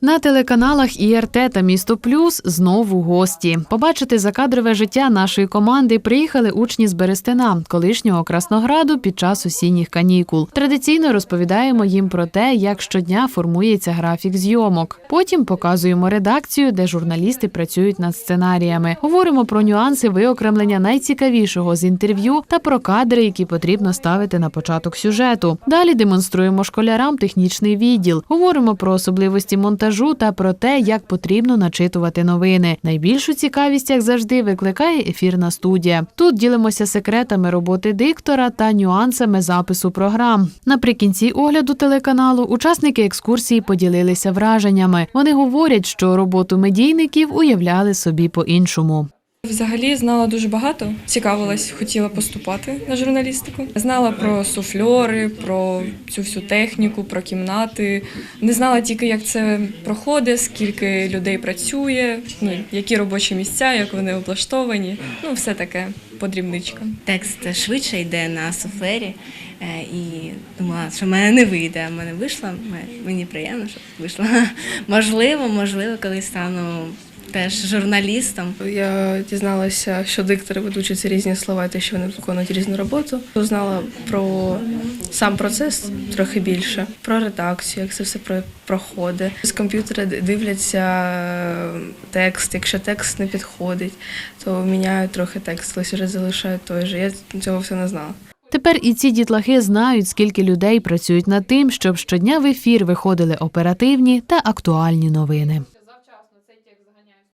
На телеканалах ІРТ та Місто Плюс знову гості. Побачити закадрове життя нашої команди приїхали учні з Берестина, колишнього Краснограду, під час осінніх канікул. Традиційно розповідаємо їм про те, як щодня формується графік зйомок. Потім показуємо редакцію, де журналісти працюють над сценаріями. Говоримо про нюанси виокремлення найцікавішого з інтерв'ю та про кадри, які потрібно ставити на початок сюжету. Далі демонструємо школярам технічний відділ. Говоримо про особливості монтажу та про те, як потрібно начитувати новини. Найбільшу цікавість, як завжди, викликає ефірна студія. Тут ділимося секретами роботи диктора та нюансами запису програм. Наприкінці огляду телеканалу учасники екскурсії поділилися враженнями. Вони говорять, що роботу медійників уявляли собі по-іншому. Взагалі знала дуже багато, цікавилась, хотіла поступати на журналістику. Знала про суфльори, про цю всю техніку, про кімнати. Не знала тільки, як це проходить, скільки людей працює, ну які робочі місця, як вони облаштовані. Ну, все таке подрібничка. Текст швидше йде на суфлері. е, І думала, що в мене не вийде, а в мене вийшло. Мені приємно, що вийшло. Можливо, можливо, коли стану теж журналістом. Я дізналася, що диктори ведуть ці різні слова, те, що вони виконують різну роботу. Знала про сам процес трохи більше, про редакцію, як це все про- проходить. З комп'ютера дивляться е, текст. Якщо текст не підходить, то міняють трохи текст, але сюжет залишають той же. Я цього все не знала. Тепер і ці дітлахи знають, скільки людей працюють над тим, щоб щодня в ефір виходили оперативні та актуальні новини.